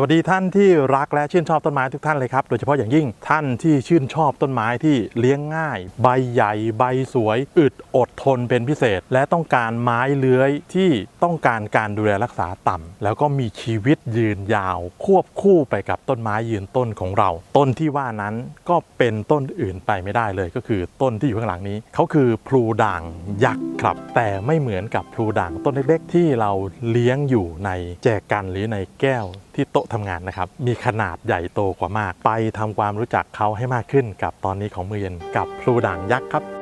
สวัสดีท่านที่รักและชื่นชอบต้นไม้ทุกท่านเลยครับ โดยเฉพาะอย่างยิ่งท่านที่ชื่นชอบต้นไม้ที่เลี้ยงง่าย ใบใหญ่ ใบสวย อึดอดทนเป็นพิเศษ และต้องการไม้เลื้อยที่ต้องการการดูแลรักษาต่ำแล้วก็มีชีวิตยืนยาว ควบคู่ไปกับต้นไม้ยืนต้นของเรา ต้นที่ว่านั้นก็เป็นต้นอื่นไปไม่ได้เลย ก็คือต้นที่อยู่ข้างหลังนี้เขาคือพลูด่างยักษ์ครับ แต่ไม่เหมือนกับพลูด่างต้นเล็ก ๆ ที่เราเลี้ยงอยู่ในแจกันหรือในแก้ว ที่โต๊ะทำงานนะครับ มีขนาดใหญ่โตกว่ามาก ไปทำความรู้จักเขาให้มากขึ้นกับตอนนี้ของมือเย็นกับพลูด่างยักษ์ครับ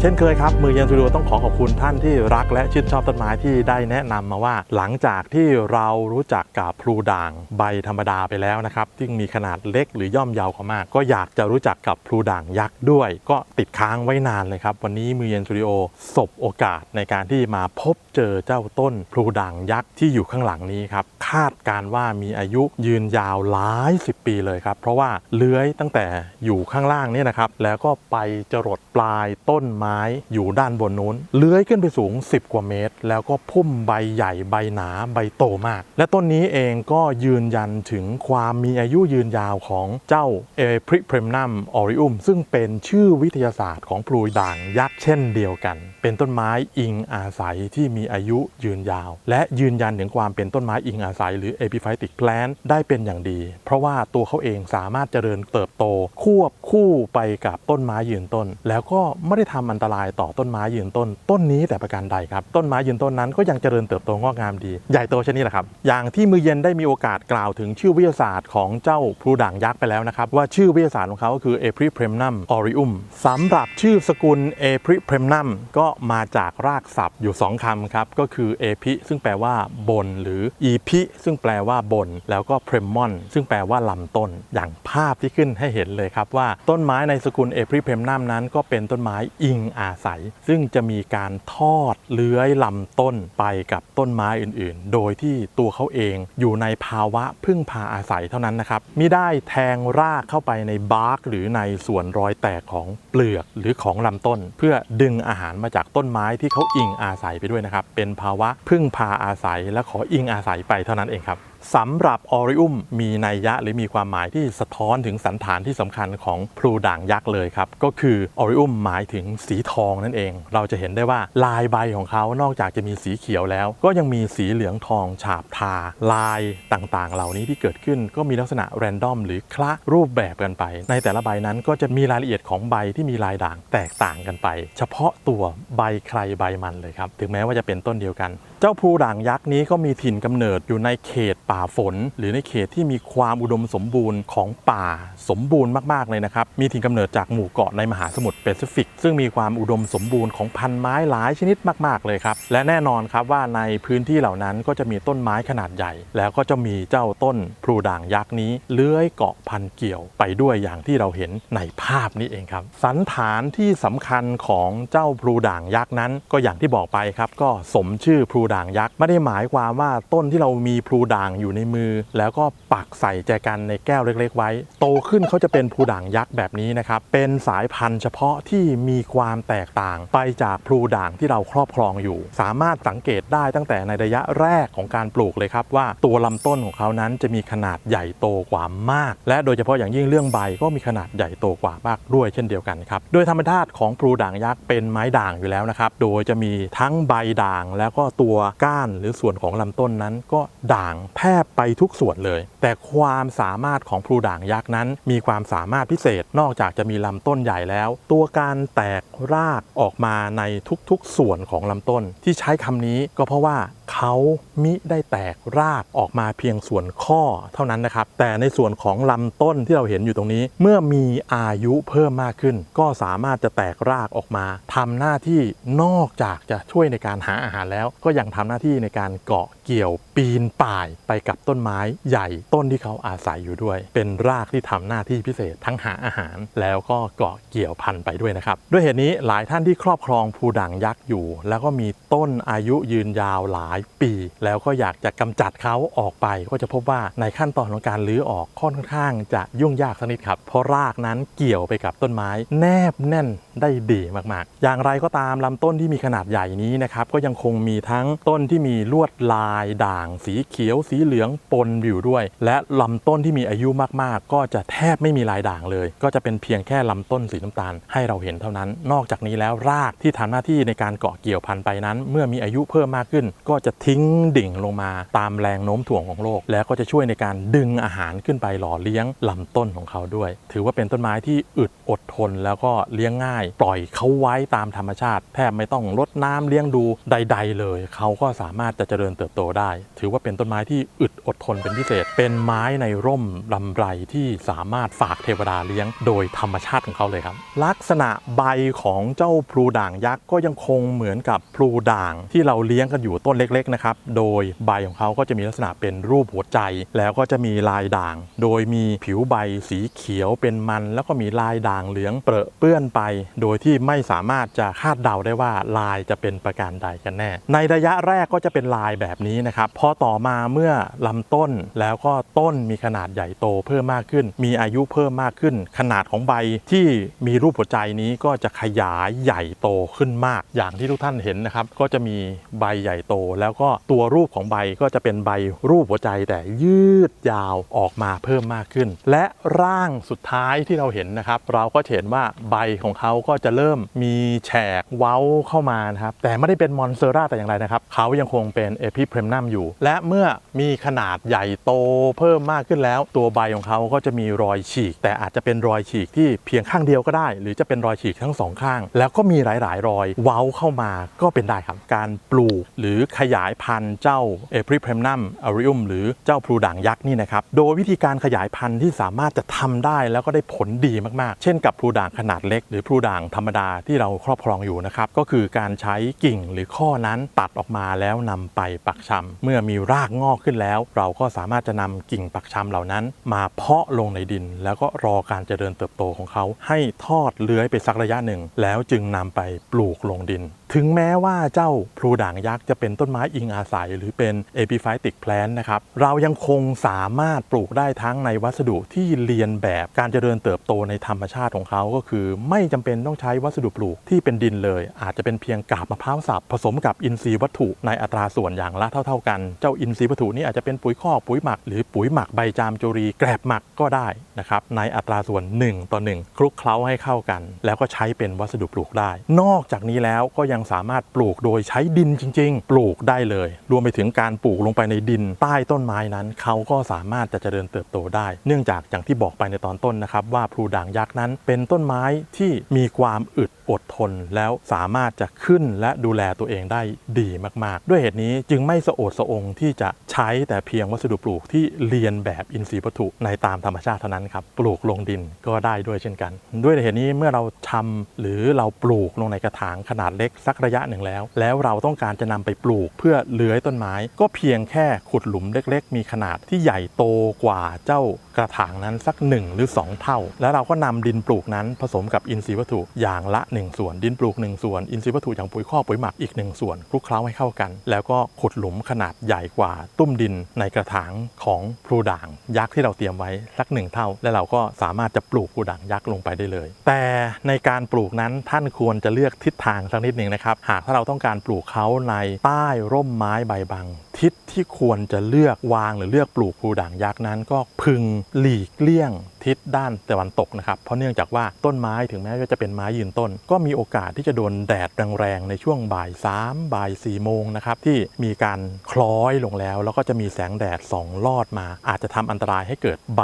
เช่นเคยครับ มือเย็นสตูดิโอต้องขอขอบคุณท่านที่รักและชื่นชอบต้นไม้ที่ได้แนะนำมาว่า หลังจากที่เรารู้จักกับพลูด่างใบธรรมดาไปแล้วนะครับซึ่งมีขนาดเล็กหรือย่อมเยาวกว่ามาก ก็อยากจะรู้จักกับพลูด่างยักษ์ด้วย ก็ติดค้างไว้นานเลยครับ วันนี้มือเย็นสตูดิโอสบโอกาสในการที่มาพบเจอเจ้าต้นพลูด่างยักษ์ที่อยู่ข้างหลังนี้ครับคาดการว่ามีอายุยืนยาวหลายสิบปีเลยครับเพราะว่าเลื้อยตั้งแต่อยู่ข้างล่างนี่นะครับแล้วก็ไปจรดปลายต้นไม้อยู่ด้านบนนู้น เลื้อยขึ้นไปสูง 10 กว่าเมตร แล้วก็พุ่มใบใหญ่ใบหนาใบโตมาก และต้นนี้เองก็ยืนยันถึงความมีอายุยืนยาวของเจ้าเอพริเพรมนัมออริอุมซึ่งเป็นชื่อวิทยาศาสตร์ของพลูด่างยักษ์เช่นเดียวกัน เป็นต้นไม้อิงอาศัยที่มีอายุยืนยาว และยืนยันถึงความเป็นต้นไม้อิงอาศัย หรือ epiphytic plant ได้เป็นอย่างดี เพราะว่าตัวเขาเองสามารถเจริญเติบโต ควบคู่ไปกับต้นไม้ยืนต้น แล้วก็ไม่ได้ทำอันตรายต่อต้นไม้ยืนต้น ต้นนี้แต่ประการใดครับ ต้นไม้ยืนต้นนั้นก็ยังเจริญเติบโตงอกงามดี ใหญ่โตเช่นนี้แหละครับ อย่างที่มือเย็นได้มีโอกาสกล่าวถึงชื่อวิทยาศาสตร์ของเจ้าพลูด่างยักษ์ไปแล้วนะครับ ว่าชื่อวิทยาศาสตร์ของเขาก็คือ a p r i p r e m n u m aureum สำหรับชื่อสกุล a p r i p r e m n u m ก็มาจากรากศัพท์อยู่ 2คำครับก็คือ a p i ซึ่งแปลว่าบน หรือ e p i ซึ่งแปลว่าบน แล้วก็ p r e m o n ซึ่งแปลว่าลำต้น อย่างภาพที่ขึ้นให้เห็นเลยครับว่าต้นไม้ในสกุล a p r i p r e m n u m นั้นก็เป็นต้นไม้อิงอาศัย ซึ่งจะมีการทอดเลื้อยลำต้นไปกับต้นไม้อื่นๆ โดยที่ตัวเขาเองอยู่ในภาวะพึ่งพาอาศัยเท่านั้นนะครับมิได้แทงรากเข้าไปในบาร์กหรือในส่วนรอยแตกของเปลือกหรือของลำต้น เพื่อดึงอาหารมาจากต้นไม้ที่เขาอิงอาศัยไปด้วยนะครับเป็นภาวะพึ่งพาอาศัยและขออิงอาศัยไปเท่านั้นเองครับสำหรับออริอุมมีนัยยะหรือมีความหมายที่สะท้อนถึงสันฐานที่สำคัญของพลูด่างยักษ์เลยครับ ก็คือออริอุมหมายถึงสีทองนั่นเอง เราจะเห็นได้ว่าลายใบของเขานอกจากจะมีสีเขียวแล้ว ก็ยังมีสีเหลืองทองฉาบทา ลายต่างๆ เหล่านี้ที่เกิดขึ้นก็มีลักษณะแรนดอมหรือคละรูปแบบกันไป ในแต่ละใบนั้นก็จะมีรายละเอียดของใบที่มีลายด่างแตกต่างกันไป เฉพาะตัวใบใครใบมันเลยครับถึงแม้ว่าจะเป็นต้นเดียวกัน เจ้าพลูด่างยักษ์นี้ก็มีถิ่นกำเนิดอยู่ในเขตป่าฝน หรือในเขตที่มีความอุดมสมบูรณ์ของป่าสมบูรณ์มากๆเลยนะครับ มีถิ่นกำเนิดจากหมู่เกาะในมหาสมุทรแปซิฟิก ซึ่งมีความอุดมสมบูรณ์ของพันไม้หลายชนิดมาก ๆ เลยครับ และแน่นอนครับว่าในพื้นที่เหล่านั้นก็จะมีต้นไม้ขนาดใหญ่ แล้วก็จะมีเจ้าต้นพลูด่างยักษ์นี้เลื้อยเกาะพันเกี่ยวไปด้วยอย่างที่เราเห็นในภาพนี้เองครับ สันฐานที่สำคัญของเจ้าพลูด่างยักษ์นั้น ก็อย่างที่บอกไปครับ ก็สมชื่อพลูด่างยักษ์ไม่ได้หมายความว่าต้นที่เรามีพลูด่างอยู่ในมือ แล้วก็ปักใส่แจกันในแก้วเล็ก ๆ ไว้ โตขึ้นเขาจะเป็นพลูด่างยักษ์แบบนี้นะครับ เป็นสายพันธุ์เฉพาะที่มีความแตกต่างไปจากพลูด่างที่เราครอบครองอยู่ สามารถสังเกตได้ตั้งแต่ในระยะแรกของการปลูกเลยครับ ว่าตัวลำต้นของเขานั้นจะมีขนาดใหญ่โตกว่ามาก และโดยเฉพาะอย่างยิ่งเรื่องใบก็มีขนาดใหญ่โตกว่ามากด้วยเช่นเดียวกันครับโดยธรรมชาติของพลูด่างยักษ์เป็นไม้ด่างอยู่แล้วนะครับ โดยจะมีทั้งใบด่างแล้วก็ตัวก้านหรือส่วนของลำต้นนั้นก็ด่างแทบไปทุกส่วนเลย แต่ความสามารถของพลูด่างยักษ์นั้น มีความสามารถพิเศษนอกจากจะมีลำต้นใหญ่แล้ว ตัวการแตกรากออกมาในทุกๆส่วนของลำต้น ที่ใช้คำนี้ก็เพราะว่า เขามิได้แตกรากออกมาเพียงส่วนข้อเท่านั้นนะครับ แต่ในส่วนของลำต้นที่เราเห็นอยู่ตรงนี้ เมื่อมีอายุเพิ่มมากขึ้น ก็สามารถจะแตกรากออกมาทำหน้าที่นอกจากจะช่วยในการหาอาหารแล้ว ก็ยังทำหน้าที่ในการเกาะเกี่ยวปีนป่ายไปกับต้นไม้ใหญ่ต้นที่เขาอาศัยอยู่ด้วย เป็นรากที่ทำหน้าที่พิเศษทั้งหาอาหาร แล้วก็เกาะเกี่ยวพันไปด้วยนะครับ ด้วยเหตุนี้หลายท่านที่ครอบครองภูด่างยักษ์อยู่ แล้วก็มีต้นอายุยืนยาวหลายปี แล้วก็อยากจะกำจัดเขาออกไป ก็จะพบว่าในขั้นตอนของการลื้อออกค่อนข้างจะยุ่งยากสักนิดครับเพราะรากนั้นเกี่ยวไปกับต้นไม้ แนบแน่นได้ดีมากๆ อย่างไรก็ตามลำต้นที่มีขนาดใหญ่นี้นะครับก็ยังคงมีทั้งต้นที่มีลวดลายด่าง สีเขียว สีเหลืองปนอยู่ด้วย และลำต้นที่มีอายุมากๆ ก็จะแทบไม่มีลายด่างเลย ก็จะเป็นเพียงแค่ลำต้นสีน้ำตาลให้เราเห็นเท่านั้น นอกจากนี้แล้วรากที่ทำหน้าที่ในการเกาะเกี่ยวพันธุ์ไปนั้น เมื่อมีอายุเพิ่มมากขึ้นก็จะทิ้งดิ่งลงมาตามแรงโน้มถ่วงของโลก แล้วก็จะช่วยในการดึงอาหารขึ้นไปหล่อเลี้ยงลำต้นของเขาด้วย ถือว่าเป็นต้นไม้ที่อึดอดทนแล้วก็เลี้ยงง่าย ปล่อยเขาไว้ตามธรรมชาติ แทบไม่ต้องรดน้ำเลี้ยงดูใด ๆ เลย เขาก็สามารถจะเจริญเติบโตได้ ถือว่าเป็นต้นไม้ที่อึดอดทนเป็นพิเศษ เป็นไม้ในร่มลำไรที่สามารถฝากเทวดาเลี้ยง โดยธรรมชาติของเขาเลยครับ ลักษณะใบของเจ้าพลูด่างยักษ์ก็ยังคงเหมือนกับพลูด่างที่เราเลี้ยงกันอยู่ต้นเล็กๆนะครับ โดยใบของเขาก็จะมีลักษณะเป็นรูปหัวใจ แล้วก็จะมีลายด่าง โดยมีผิวใบสีเขียวเป็นมัน แล้วก็มีลายด่างเหลืองเปรอะเปื้อนไป โดยที่ไม่สามารถจะคาดเดาได้ว่าลายจะเป็นประการใดกันแน่ ในระยะแรกก็จะเป็นลายแบบนี้นะครับพอต่อมาเมื่อลำต้นแล้วก็ต้นมีขนาดใหญ่โตเพิ่มมากขึ้น มีอายุเพิ่มมากขึ้น ขนาดของใบที่มีรูปหัวใจนี้ก็จะขยายใหญ่โตขึ้นมาก อย่างที่ทุกท่านเห็นนะครับ ก็จะมีใบใหญ่โตแล้วแล้วก็ตัวรูปของใบก็จะเป็นใบรูปหัวใจแต่ยืดยาวออกมาเพิ่มมากขึ้น และร่างสุดท้ายที่เราเห็นนะครับ เราก็เห็นว่าใบของเขาก็จะเริ่มมีแฉกเว้าเข้ามานะครับแต่ไม่ได้เป็นมอนเซอร่าแต่อย่างไรนะครับเขายังคงเป็นเอพิเพรมนัมอยู่ และเมื่อมีขนาดใหญ่โตเพิ่มมากขึ้นแล้ว ตัวใบของเขาก็จะมีรอยฉีก แต่อาจจะเป็นรอยฉีกที่เพียงข้างเดียวก็ได้ หรือจะเป็นรอยฉีกทั้งสองข้าง แล้วก็มีหลาย ๆ รอยเว้าเข้ามาก็เป็นได้ครับการปลูกหรือขยายายพันธุ์เจ้าเอพิเพรมนัมอาริอุมหรือเจ้าพลูด่างยักษ์นี่นะครับ โดยวิธีการขยายพันธุ์ที่สามารถจะทำได้แล้วก็ได้ผลดีมากๆ เช่นกับพลูด่างขนาดเล็ก หรือพลูด่างธรรมดาที่เราครอบครองอยู่นะครับ ก็คือการใช้กิ่งหรือข้อนั้นตัดออกมาแล้วนำไปปักชำเมื่อมีรากงอกขึ้นแล้ว เราก็สามารถจะนำกิ่งปักชำเหล่านั้น มาเพาะลงในดิน แล้วก็รอการเจริญเติบโตของเขา ให้ทอดเลื้อยไปสักระยะหนึ่ง แล้วจึงนำไปปลูกลงดินถึงแม้ว่าเจ้าพลูด่างยักษ์จะเป็นต้นไม้อิงอาศัย หรือเป็น epiphytic plant นะครับ เรายังคงสามารถปลูกได้ทั้งในวัสดุที่เรียนแบบการเจริญเติบโตในธรรมชาติของเขาก็คือ ไม่จำเป็นต้องใช้วัสดุปลูกที่เป็นดินเลย อาจจะเป็นเพียงกาบมะพร้าวสับผสมกับอินทรีย์วัตถุในอัตราส่วนอย่างละเท่า ๆ กัน เจ้าอินทรีย์วัตถุนี้อาจจะเป็นปุ๋ยคอกปุ๋ยหมัก หรือปุ๋ยหมักใบจามจุรีแกลบหมักก็ได้นะครับในอัตราส่วน 1 ต่อ 1 คลุกเคล้าให้เข้ากัน แล้วก็ใช้เป็นวัสดุปลูกได้ นอกจากนี้แล้วก็ยังสามารถปลูกโดยใช้ดินจริง ๆ ปลูกได้เลย รวมไปถึงการปลูกลงไปในดินใต้ต้นไม้นั้น เขาก็สามารถจะเจริญเติบโตได้ เนื่องจากอย่างที่บอกไปในตอนต้นนะครับ ว่าพลูด่างยักษ์นั้น เป็นต้นไม้ที่มีความอึดอดทน แล้วสามารถจะขึ้นและดูแลตัวเองได้ดีมาก ๆ ด้วยเหตุนี้จึงไม่สะโอดสะองที่จะใช้แต่เพียงวัสดุปลูกที่เรียนแบบอินทรีย์วัตถุในตามธรรมชาติเท่านั้นครับปลูกลงดินก็ได้ด้วยเช่นกัน ด้วยเหตุนี้เมื่อเราทำหรือเราปลูกลงในกระถางขนาดเล็กสักระยะหนึ่งแล้ว แล้วเราต้องการจะนำไปปลูกเพื่อเลื้อยต้นไม้ ก็เพียงแค่ขุดหลุมเล็ก ๆ มีขนาดที่ใหญ่โตกว่าเจ้ากระถางนั้นสัก 1 หรือ 2 เท่า แล้วเราก็นำดินปลูกนั้นผสมกับอินทรีย์วัตถุอย่างละ 1 ส่วน ดินปลูก 1 ส่วน อินทรีย์วัตถุอย่างปุ๋ยคอกปุ๋ยหมักอีก 1 ส่วนคลุกเคล้าให้เข้ากัน แล้วก็ขุดหลุมขนาดใหญ่กว่า ตุ้มดินในกระถางของพลูด่างยักษ์ที่เราเตรียมไว้สักหนึ่งเท่า และเราก็สามารถจะปลูกพลูด่างยักษ์ลงไปได้เลย แต่ในการปลูกนั้นท่านควรจะเลือกทิศทางสักนิดหนึ่งนะครับหากถ้าเราต้องการปลูกเขาในใต้ร่มไม้ใบบัง ทิศที่ควรจะเลือกวางหรือเลือกปลูกพลูด่างยักษ์นั้น ก็พึงหลีกเลี่ยงทิศด้านตะวันตกนะครับ เพราะเนื่องจากว่าต้นไม้ถึงแม้ว่าจะเป็นไม้ยืนต้น ก็มีโอกาสที่จะโดนแดดแรงๆในช่วงบ่าย3บ่าย4โมงนะครับที่มีการคล้อยลงแล้ว แล้วก็จะมีแสงแดดส่องลอดมา อาจจะทำอันตรายให้เกิดใบ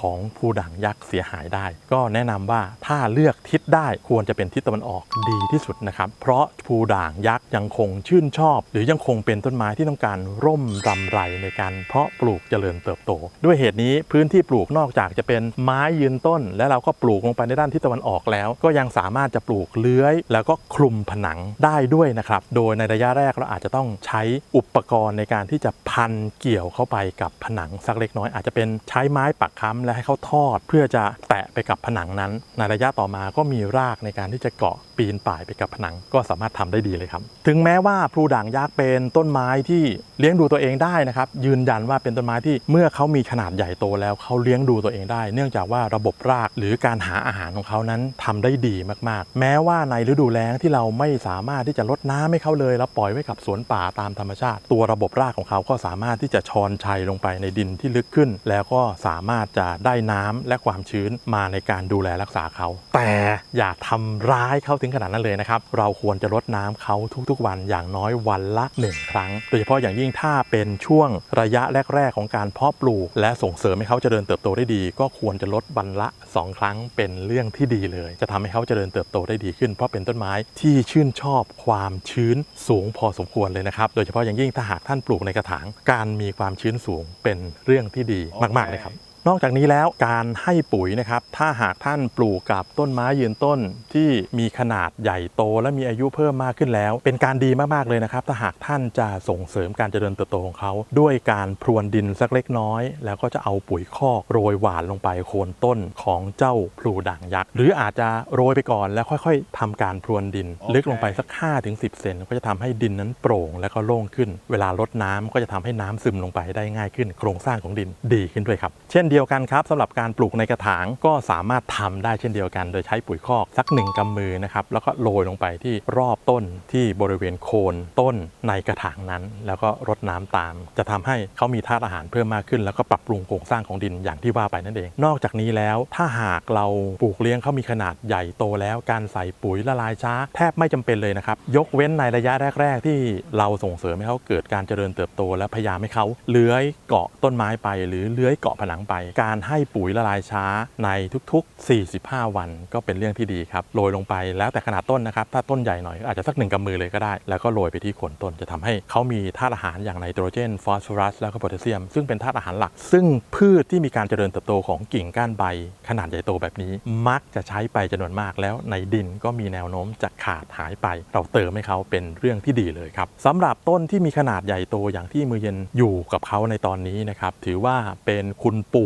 ของพลูด่างยักษ์เสียหายได้ ก็แนะนำว่าถ้าเลือกทิศได้ควรจะเป็นทิศตะวันออกดีที่สุดนะครับเพราะพลูด่างยักษ์ยังคงชื่นชอบ หรือยังคงเป็นต้นไม้ที่ต้องการร่มรำไรในการเพาะปลูกเจริญเติบโต ด้วยเหตุนี้พื้นที่ปลูกนอกจากจะเป็นไม้ยืนต้น และเราก็ปลูกลงไปในด้านทิศตะวันออกแล้ว ก็ยังสามารถจะปลูกเลื้อย แล้วก็คลุมผนังได้ด้วยนะครับ โดยในระยะแรกเราอาจจะต้องใช้อุปกรณ์ในการที่จะพันเกี่ยวเข้าไปกับผนังสักเล็กน้อย อาจจะเป็นใช้ไม้ปักค้ำและให้เขาทอด เพื่อจะแตะไปกับผนังนั้น ในระยะต่อมาก็มีรากในการที่จะเกาะปีนป่ายไปกับผนังก็สามารถทำได้ดีเลยครับ ถึงแม้ว่าพลูด่างยักษ์เป็นต้นไม้ที่เลี้ยงดูตัวเองได้นะครับยืนยันว่าเป็นต้นไม้ที่เมื่อเขามีขนาดใหญ่โตแล้วเขาเลี้ยงดูตัวเองได้ เนื่องจากว่าระบบรากหรือการหาอาหารของเขานั้นทำได้ดีมากๆ แม้ว่าในฤดูแล้งที่เราไม่สามารถที่จะลดน้ำให้เขาเลยแล้วปล่อยไว้กับสวนป่าตามธรรมชาติ ตัวระบบรากของเขาก็สามารถที่จะชอนชัยลงไปในดินที่ลึกขึ้น แล้วก็สามารถจะได้น้ำและความชื้นมาในการดูแลรักษาเขา แต่อย่าทำร้ายเขาถึงขนาดนั้นเลยนะครับเราควรจะลดน้ำเขาทุกๆ วันอย่างน้อยวันละ 1 ครั้งโดยเฉพาะอย่างยิ่ง่งถ้าเป็นช่วงระยะแรก ๆ ของการเพาะปลูก และส่งเสริมให้เขาจเจริญเติบโตได้ดี ก็ควรจะลดวันละ 2 ครั้งเป็นเรื่องที่ดีเลย จะทำให้เขาจเจริญเติบโตได้ดีขึ้น เพราะเป็นต้นไม้ที่ชื่นชอบความชื้นสูงพอสมควรเลยนะครับ โดยเฉพาะอย่างยิ่งถ้าหากท่านปลูกในกระถาง การมีความชื้นสูงเป็นเรื่องที่ดีมากๆเลยครับ นอกจากนี้แล้วการให้ปุ๋ยนะครับ ถ้าหากท่านปลูกกับต้นไม้ยืนต้นที่มีขนาดใหญ่โต และมีอายุเพิ่มมากขึ้นแล้ว เป็นการดีมากๆเลยนะครับ ถ้าหากท่านจะส่งเสริมการเจริญเติบโตของเขา ด้วยการพรวนดินสักเล็กน้อย แล้วก็จะเอาปุ๋ยคอกโรยหว่านลงไปโคนต้นของเจ้าพลูด่างยักษ์หรืออาจจะโรยไปก่อนแล้วค่อยๆทำการพรวนดิน ลึกลงไปสัก 5-10 เซนก็จะทำให้ดินนั้นโปร่งและก็โล่งขึ้น เวลาลดน้ำก็จะทำให้น้ำซึมลงไปได้ง่ายขึ้น โครงสร้างของดินดีขึ้นด้วยครับ เช่นเดียวียวกันครับสำหรับการปลูกในกระถางก็สามารถทำได้เช่นเดียวกัน โดยใช้ปุ๋ยคอกสักหนึ่งกำมือนะครับแล้วก็โรยลงไปที่รอบต้นที่บริเวณโคนต้นในกระถางนั้น แล้วก็รดน้ำตาม จะทำให้เขามีธาตุอาหารเพิ่มมากขึ้น แล้วก็ปรับปรุงโครงสร้างของดินอย่างที่ว่าไปนั่นเอง นอกจากนี้แล้วถ้าหากเราปลูกเลี้ยงเขามีขนาดใหญ่โตแล้วการใส่ปุ๋ยละลายช้า แทบไม่จำเป็นเลยนะครับยกเว้นในระยะแรก ๆ ที่เราส่งเสริมให้เขาเกิดการเจริญเติบโต และพยายามให้เขาเลื้อยเกาะต้นไม้ไป หรือเลื้อยเกาะผนังไปการให้ปุ๋ยละลายช้าในทุกๆ 45 วันก็เป็นเรื่องที่ดีครับโรยลงไปแล้วแต่ขนาดต้นนะครับ ถ้าต้นใหญ่หน่อยอาจจะสักหนึ่งกำมือเลยก็ได้ แล้วก็โรยไปที่โคนต้นจะทำให้เขามีธาตุอาหารอย่างไนโตรเจนฟอสฟอรัสแล้วก็โพแทสเซียม ซึ่งเป็นธาตุอาหารหลัก ซึ่งพืชที่มีการเจริญเติบโตของกิ่งก้านใบ ขนาดใหญ่โตแบบนี้ มักจะใช้ไปจำนวนมากแล้วในดินก็มีแนวโน้มจะขาดหายไป เราเติมให้เขาเป็นเรื่องที่ดีเลยครับสำหรับต้นที่มีขนาดใหญ่โตอย่างที่มือเย็นอยู่กับเขาในตอนนี้นะครับถือว่าเป็นคุณปู่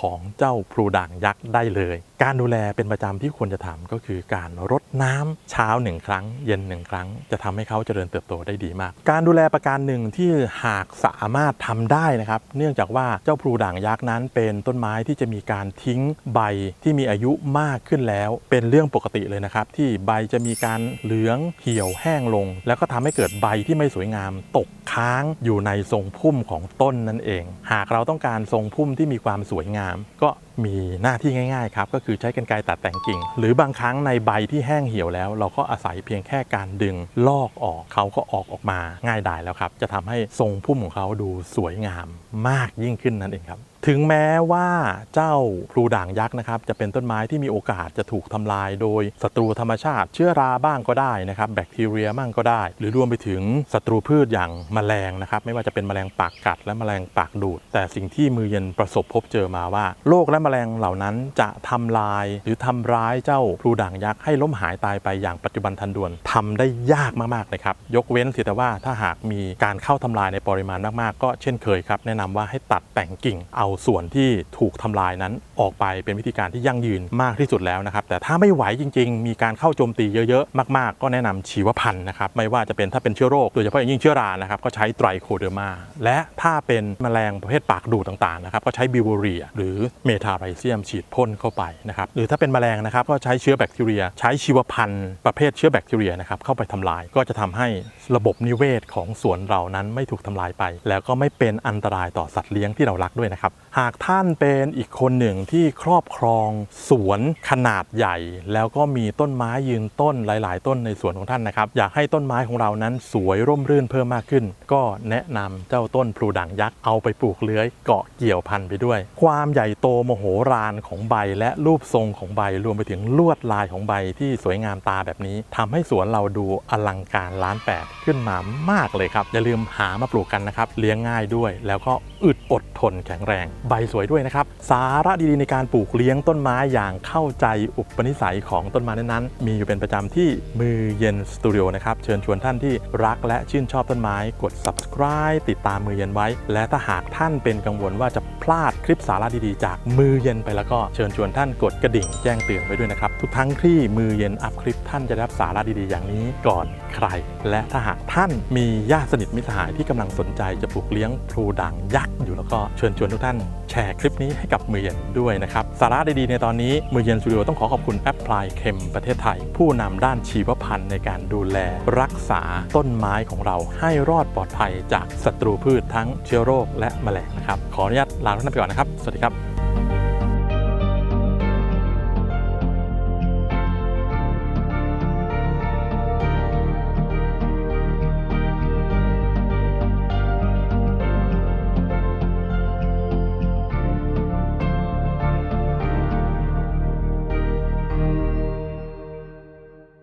ของเจ้าพลูด่างยักษ์ได้เลย การดูแลเป็นประจำที่ควรจะทำก็คือการรดน้ำเช้าหนึ่งครั้ง เย็นหนึ่งครั้ง จะทำให้เขาเจริญเติบโตได้ดีมาก การดูแลประการหนึ่งที่หากสามารถทำได้นะครับ เนื่องจากว่าเจ้าพลูด่างยักษ์นั้นเป็นต้นไม้ที่จะมีการทิ้งใบที่มีอายุมากขึ้นแล้ว เป็นเรื่องปกติเลยนะครับ ที่ใบจะมีการเหลืองเหี่ยวแห้งลง แล้วก็ทำให้เกิดใบที่ไม่สวยงามตกค้างอยู่ในทรงพุ่มของต้นนั่นเอง หากเราต้องการทรงพุ่มที่มีความสวยงาม ก็มีหน้าที่ง่าย ๆ ครับก็คือือใช้กรรไกรตัดแต่งกิ่ง หรือบางครั้งในใบที่แห้งเหี่ยวแล้ว เราก็อาศัยเพียงแค่การดึงลอกออกเขาก็ออกออกมาง่ายดายแล้วครับ จะทำให้ทรงพุ่มของเขาดูสวยงามมากยิ่งขึ้นนั่นเองครับ ถึงแม้ว่าเจ้าพลูด่างยักษ์นะครับจะเป็นต้นไม้ที่มีโอกาสจะถูกทำลายโดยศัตรูธรรมชาติ เชื้อราบ้างก็ได้นะครับแบคทีเรียบ้างก็ได้ หรือรวมไปถึงศัตรูพืชอย่างแมลงนะครับไม่ว่าจะเป็นแมลงปากกัด และแมลงปากดูด แต่สิ่งที่มือเย็นประสบพบเจอมาว่าโรคและแมลงเหล่านั้นจะทำลาย หรือทำร้ายเจ้าพลูด่างยักษ์ให้ล้มหายตายไปอย่างปัจจุบันทันด่วนทำได้ยากมากๆนะครับยกเว้นเสียแต่ว่าถ้าหากมีการเข้าทำลายในปริมาณมากๆ ก็เช่นเคยครับแนะนำว่าให้ตัดแต่งกิ่งเอาส่วนที่ถูกทำลายนั้นออกไปเป็นวิธีการที่ยั่งยืนมากที่สุดแล้วนะครับแต่ถ้าไม่ไหวจริง ๆ มีการเข้าโจมตีเยอะๆ มากๆ ก็แนะนำชีวพันธุ์นะครับไม่ว่าจะเป็นถ้าเป็นเชื้อโรคโดยเฉพาะอย่างยิ่งเชื้อรานะครับก็ใช้ไตรโคเดอร์มา และถ้าเป็นแมลงประเภทปากดูดต่างๆนะครับก็ใช้บิวเรีย หรือเมทาไรเซียมฉีดพ่นเข้าไปนะครับหรือถ้าเป็นแมลงนะครับก็ใช้เชื้อแบคทีเรีย ใช้ชีวพันธุ์ประเภทเชื้อแบคทีเรียนะครับเข้าไปทำลาย ก็จะทำให้ระบบนิเวศของสวนเรานั้นไม่ถูกทำลายไป แล้วก็ไม่เป็นอันตรายต่อสัตว์เลี้ยงที่เรารักด้วยนะครับ หากท่านเป็นอีกคนหนึ่งที่ครอบครองสวนขนาดใหญ่ แล้วก็มีต้นไม้ยืนต้นหลาย ๆ ต้นในสวนของท่านนะครับ อยากให้ต้นไม้ของเรานั้นสวยร่มรื่นเพิ่มมากขึ้น ก็แนะนำเจ้าต้นพลูด่างยักษ์เอาไปปลูกเลื้อยเกาะเกี่ยวพันไปด้วย ความใหญ่โตโมโหรานของใบและรูปทรงของใบรวมไปถึงลวดลายของใบที่สวยงามตาแบบนี้ทำให้สวนเราดูอลังการล้านแปดขึ้นมามากเลยครับอย่าลืมหามาปลูกกันนะครับเลี้ยงง่ายด้วยแล้วก็ อึดอดทนแข็งแรง ใบสวยด้วยนะครับ สาระดีๆในการปลูกเลี้ยงต้นไม้อย่างเข้าใจอุปนิสัยของต้นไม้นั้นๆ มีอยู่เป็นประจำที่มือเย็นสตูดิโอนะครับ เชิญชวนท่านที่รักและชื่นชอบต้นไม้ กด subscribe ติดตามมือเย็นไว้ และถ้าหากท่านเป็นกังวลว่าจะ ลาดคลิปสาระดีๆ จากมือเย็นไปแล้วก็เชิญชวนท่านกดกระดิ่งแจ้งเตือนไว้ด้วยนะครับ ทุกทั้งที่มือเย็นอัพคลิปท่านจะได้รับสาระดีๆ อย่างนี้ก่อนใคร และถ้าหากท่านมีญาติสนิทมิตรสหายที่กำลังสนใจจะปลูกเลี้ยงพลูด่างยักษ์อยู่แล้วก็เชิญชวนทุกท่านแชร์คลิปนี้ให้กับมือเย็นด้วยนะครับสาระดีๆในตอนนี้มือเย็นสตูดิโอต้องขอขอบคุณแอปพลายเข็มประเทศไทย ผู้นำด้านชีวพันธุ์ในการดูแลรักษาต้นไม้ของเราให้รอดปลอดภัยจากศัตรูพืชทั้งเชื้อโรคและแมลงนะครับขออนุญาตลาทุกท่านไปก่อนนะครับ สวัสดีครับ